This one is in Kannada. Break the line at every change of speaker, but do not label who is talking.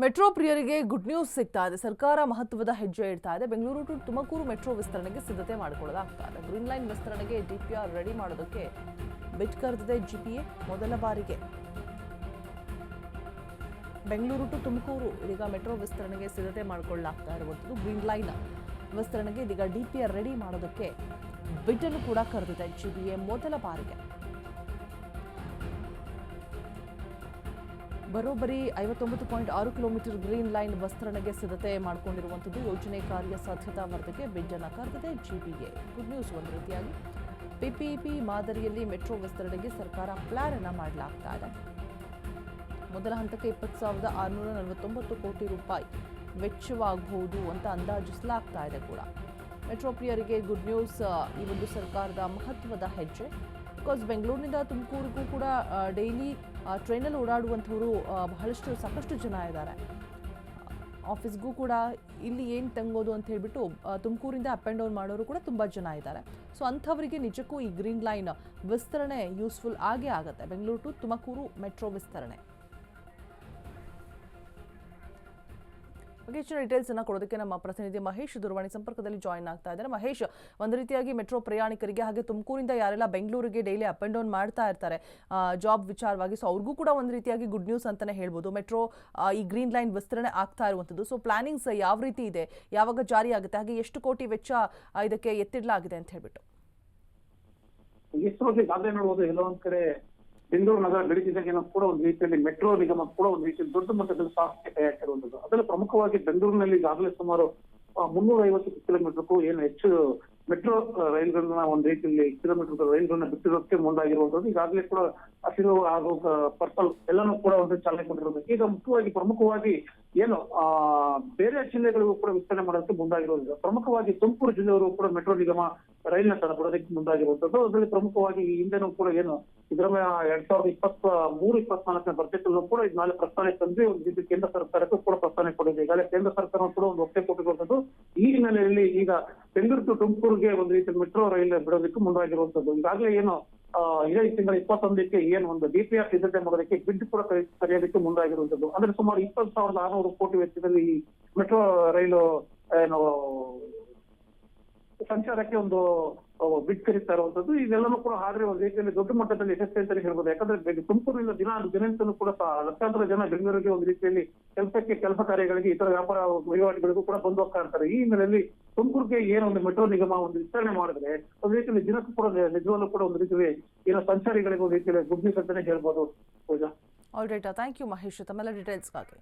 ಮೆಟ್ರೋ ಪ್ರಿಯರಿಗೆ ಗುಡ್ ನ್ಯೂಸ್ ಸಿಗ್ತಾ ಇದೆ. ಸರ್ಕಾರ ಮಹತ್ವದ ಹೆಜ್ಜೆ ಇಡ್ತಾ ಇದೆ. ಬೆಂಗಳೂರು ಟು ತುಮಕೂರು ಮೆಟ್ರೋ ವಿಸ್ತರಣೆಗೆ ಸಿದ್ಧತೆ ಮಾಡಿಕೊಳ್ಳಲಾಗ್ತಾ ಇದೆ. ಗ್ರೀನ್ ಲೈನ್ ವಿಸ್ತರಣೆಗೆ ಡಿಪಿಆರ್ ರೆಡಿ ಮಾಡೋದಕ್ಕೆ ಬಿಟ್ ಕರೆದಿದೆ ಜಿಪಿಎ ಮೊದಲ ಬಾರಿಗೆ. ಬೆಂಗಳೂರು ಟು ತುಮಕೂರು ಇದೀಗ ಮೆಟ್ರೋ ವಿಸ್ತರಣೆಗೆ ಸಿದ್ಧತೆ ಮಾಡಿಕೊಳ್ಳಲಾಗ್ತಾ ಇರುವಂಥದ್ದು. ಗ್ರೀನ್ ಲೈನ್ ವಿಸ್ತರಣೆಗೆ ಇದೀಗ ಡಿಪಿಆರ್ ರೆಡಿ ಮಾಡೋದಕ್ಕೆ ಬಿಡ್ ಅನ್ನು ಕೂಡ ಕರೆದಿದೆ ಜಿಬಿಎ ಮೊದಲ ಬಾರಿಗೆ. ಬರೋಬ್ಬರಿ ಐವತ್ತೊಂಬತ್ತು ಪಾಯಿಂಟ್ ಆರು ಕಿಲೋಮೀಟರ್ ಗ್ರೀನ್ ಲೈನ್ ವಿಸ್ತರಣೆಗೆ ಸಿದ್ಧತೆ ಮಾಡಿಕೊಂಡಿರುವಂಥದ್ದು ಯೋಜನೆ ಕಾರ್ಯ ಸಾಧ್ಯತಾ ವರ್ಧಕ್ಕೆ ಬಿಡ್ ಅನ್ನು ಕರೆದಿದೆ ಜಿಬಿಎ. ಗುಡ್ ನ್ಯೂಸ್ ಒಂದು ರೀತಿಯಾಗಿ ಪಿಪಿಪಿ ಮಾದರಿಯಲ್ಲಿ ಮೆಟ್ರೋ ವಿಸ್ತರಣೆಗೆ ಸರ್ಕಾರ ಪ್ಲಾನ್ ಅನ್ನ ಮಾಡಲಾಗ್ತಾ ಇದೆ. ಮೊದಲ ಹಂತಕ್ಕೆ ಇಪ್ಪತ್ತು ಸಾವಿರದ ಆರುನೂರ ನಲವತ್ತೊಂಬತ್ತು ಕೋಟಿ ರೂಪಾಯಿ ವೆಚ್ಚವಾಗಬಹುದು ಅಂತ ಅಂದಾಜಿಸಲಾಗ್ತಾ ಇದೆ ಕೂಡ. ಮೆಟ್ರೋ ಪ್ರಿಯರಿಗೆ ಗುಡ್ ನ್ಯೂಸ್ ಈ ಒಂದು ಸರ್ಕಾರದ ಮಹತ್ವದ ಹೆಜ್ಜೆ. ಬಿಕಾಸ್ ಬೆಂಗಳೂರಿನಿಂದ ತುಮಕೂರಿಗೂ ಕೂಡ ಡೈಲಿ ಟ್ರೈನಲ್ಲಿ ಓಡಾಡುವಂಥವರು ಬಹಳಷ್ಟು, ಸಾಕಷ್ಟು ಜನ ಇದ್ದಾರೆ. ಆಫೀಸ್ಗೂ ಕೂಡ ಇಲ್ಲಿ ಏನು ತಂಗೋದು ಅಂತ ಹೇಳಿಬಿಟ್ಟು ತುಮಕೂರಿಂದ ಅಪ್ ಆ್ಯಂಡ್ ಡೌನ್ ಮಾಡೋರು ಕೂಡ ತುಂಬ ಜನ ಇದ್ದಾರೆ. ಸೊ ಅಂಥವರಿಗೆ ನಿಜಕ್ಕೂ ಈ ಗ್ರೀನ್ ಲೈನ್ ವಿಸ್ತರಣೆ ಯೂಸ್ಫುಲ್ ಆಗೇ ಆಗುತ್ತೆ. ಬೆಂಗಳೂರು ಟು ತುಮಕೂರು ಮೆಟ್ರೋ ವಿಸ್ತರಣೆ. ಬಗ್ಗೆ ಹೆಚ್ಚಿನ ಡೀಟೇಲ್ಸ್ ಅನ್ನ ಕೊಡೋದಕ್ಕೆ ನಮ್ಮ ಪ್ರತಿನಿಧಿ ಮಹೇಶ್ ದೂರವಾಣಿ ಸಂಪರ್ಕದಲ್ಲಿ ಜಾಯಿನ್ ಆಗ್ತಾ ಇದ್ದಾರೆ. ಮಹೇಶ್, ಒಂದು ರೀತಿಯಾಗಿ ಮೆಟ್ರೋ ಪ್ರಯಾಣಿಕರಿಗೆ ಹಾಗೆ ತುಮಕೂರಿಂದ ಯಾರೆಲ್ಲ ಬೆಂಗಳೂರಿಗೆ ಡೈಲಿ ಅಪ್ ಅಂಡ್ ಡೌನ್ ಮಾಡ್ತಾ ಇರ್ತಾರೆ ಜಾಬ್ ವಿಚಾರವಾಗಿ ಸೊ ಅವ್ರಿಗೂ ಕೂಡ ಒಂದು ರೀತಿಯಾಗಿ ಗುಡ್ ನ್ಯೂಸ್ ಅಂತಾನೆ ಹೇಳ್ಬೋದು. ಮೆಟ್ರೋ ಈ ಗ್ರೀನ್ ಲೈನ್ ವಿಸ್ತರಣೆ ಆಗ್ತಾ ಇರುವಂಥದ್ದು. ಸೊ ಪ್ಲಾನಿಂಗ್ಸ್ ಯಾವ ರೀತಿ ಇದೆ? ಯಾವಾಗ ಜಾರಿ ಆಗುತ್ತೆ? ಹಾಗೆ ಎಷ್ಟು ಕೋಟಿ ವೆಚ್ಚ ಇದಕ್ಕೆ ಎತ್ತಿಡಲಾಗಿದೆ ಅಂತ ಹೇಳ್ಬಿಟ್ಟು.
ಈಗಾಗಲೇ ನೋಡಬಹುದು ಒಂದ್ ಕಡೆ ಬೆಂಗಳೂರು ನಗರ ಬೆಳೀತಿದ್ದಾಗೇನೋ ಕೂಡ ಒಂದು ರೀತಿಯಲ್ಲಿ ಮೆಟ್ರೋ ನಿಗಮ ಕೂಡ ಒಂದು ರೀತಿಯಲ್ಲಿ ದೊಡ್ಡ ಮಟ್ಟದಲ್ಲಿ ಸಾಧ್ಯತೆ ತಯಾರಿಸಿರುವಂತದ್ದು. ಅದರಲ್ಲಿ ಪ್ರಮುಖವಾಗಿ ಬೆಂಗಳೂರಿನಲ್ಲಿ ಈಗಾಗಲೇ ಸುಮಾರು ಮುನ್ನೂರ ಐವತ್ತು ಕಿಲೋಮೀಟರ್ಗೂ ಏನು ಹೆಚ್ಚು ಮೆಟ್ರೋ ರೈಲ್ಗಳನ್ನ ಒಂದು ರೀತಿಯಲ್ಲಿ ಕಿಲೋಮೀಟರ್ ರೈಲ್ಗಳನ್ನ ಬಿಟ್ಟಿರೋದಕ್ಕೆ ಮುಂದಾಗಿರುವಂತದ್ದು. ಈಗಾಗಲೇ ಕೂಡ ಹಸಿರು ಹಾಗೂ ಪರ್ಪಲ್ ಎಲ್ಲಾನು ಕೂಡ ಒಂದು ಚಾಲನೆ ಕೊಟ್ಟಿರೋದು ಈಗ ಮುಖ್ಯವಾಗಿ ಪ್ರಮುಖವಾಗಿ ಏನು, ಆ, ಬೇರೆ ಜಿಲ್ಲೆಗಳಿಗೂ ಕೂಡ ವಿಸ್ತರಣೆ ಮಾಡೋದಕ್ಕೆ ಮುಂದಾಗಿರುವುದಿಲ್ಲ ಪ್ರಮುಖವಾಗಿ ತುಮಕೂರು ಜಿಲ್ಲೆಯವರು ಕೂಡ ಮೆಟ್ರೋ ನಿಗಮ ರೈಲ್ನ ತಡ ಕೊಡೋದಕ್ಕೆ ಮುಂದಾಗಿರುವಂತದ್ದು ಅದರಲ್ಲಿ ಪ್ರಮುಖವಾಗಿ ಈ ಹಿಂದೆನೂ ಕೂಡ ಏನು, ಸಿದ್ದರಾಮಯ್ಯ ಎರಡ್ ಸಾವಿರದ ಇಪ್ಪತ್ತ ಮೂರು ಇಪ್ಪತ್ನಾಲ್ಕನೇ ಬಜೆಟ್ ಅಲ್ಲೂ ಕೂಡ ಇದು ನಾಳೆ ಪ್ರಸ್ತಾವನೆ ತಂದ್ರೆ ಒಂದು ಕೇಂದ್ರ ಸರ್ಕಾರಕ್ಕೂ ಕೂಡ ಪ್ರಸ್ತಾವನೆ ಕೊಡಿದೆ ಈಗಾಗಲೇ ಕೇಂದ್ರ ಸರ್ಕಾರ ಕೂಡ ಒಂದು ಒಪ್ಪಿಗೆ ಕೊಟ್ಟಿರುವಂತದ್ದು ಈ ಹಿನ್ನೆಲೆಯಲ್ಲಿ ಈಗ ಬೆಂಗಳೂರು ತುಮಕೂರಿಗೆ ಒಂದು ರೀತಿ ಮೆಟ್ರೋ ರೈಲ್ ಬಿಡೋದಕ್ಕೆ ಮುಂದಾಗಿರುವಂತದ್ದು ಈಗಾಗಲೇ ಏನು ಇದೇ ತಿಂಗಳ ಇಪ್ಪತ್ತೊಂದಕ್ಕೆ ಏನು ಒಂದು ಡಿಪಿಆರ್ ಸಿದ್ಧತೆ ಮಾಡೋದಕ್ಕೆ ಬಿಡ್ ಕೂಡ ಕರೆ- ಕರೆಯೋದಕ್ಕೆ ಮುಂದಾಗಿರುವಂತದ್ದು ಅಂದ್ರೆ ಸುಮಾರು ಇಪ್ಪತ್ತು ಸಾವಿರದ ಆರುನೂರು ಕೋಟಿ ವೆಚ್ಚದಲ್ಲಿ ಈ ಮೆಟ್ರೋ ರೈಲು, ಏನು, ಸಂಚಾರಕ್ಕೆ ಒಂದು ಇರುವಂತದ್ದು ಇದೆಲ್ಲನೂ ಕೂಡ ಆದ್ರೆ ಒಂದು ರೀತಿಯಲ್ಲಿ ದೊಡ್ಡ ಮಟ್ಟದಲ್ಲಿ ಯಶಸ್ವಿ ಅಂತ ಹೇಳ್ಬೋದು. ಯಾಕಂದ್ರೆ ತುಮಕೂರಿನ ದಿನ ದಿನನಿತ್ಯನೂ ಕೂಡ ಲಕ್ಷಾಂತರ ಜನ ಬೆಂಗಳೂರಿಗೆ ಒಂದು ರೀತಿಯಲ್ಲಿ ಕೆಲಸಕ್ಕೆ ಕೆಲಸ ಕಾರ್ಯಗಳಿಗೆ ಇತರ ವ್ಯಾಪಾರ ವಹಿವಾಟುಗಳಿಗೂ ಕೂಡ ಬಂದು ಹೋಗ್ತಾ ಇರ್ತಾರೆ. ಈ ಹಿನ್ನೆಲೆಯಲ್ಲಿ ತುಮಕೂರಿಗೆ ಏನು ಒಂದು ಮೆಟ್ರೋ ನಿಗಮ ಒಂದು ವಿಸ್ತರಣೆ ಮಾಡಿದ್ರೆ ಒಂದು ರೀತಿಯಲ್ಲಿ ದಿನಕ್ಕೂ ಕೂಡ ನಿಜವಲ್ಲೂ ಕೂಡ ಒಂದು ರೀತಿಯಲ್ಲಿ ಏನೋ ಸಂಚಾರಿಗಳಿಗೆ ಒಂದು ರೀತಿಯಲ್ಲಿ ಗುಡ್ ನ್ಯೂಸ್ ಅಂತಾನೆ ಹೇಳ್ಬೋದು ಪೂಜಾ.
ಥ್ಯಾಂಕ್ ಯು ಮಹೇಶ್ ತಮ್ಮೆಲ್ಲ ಡೀಟೇಲ್ಸ್ಗಾಗಿ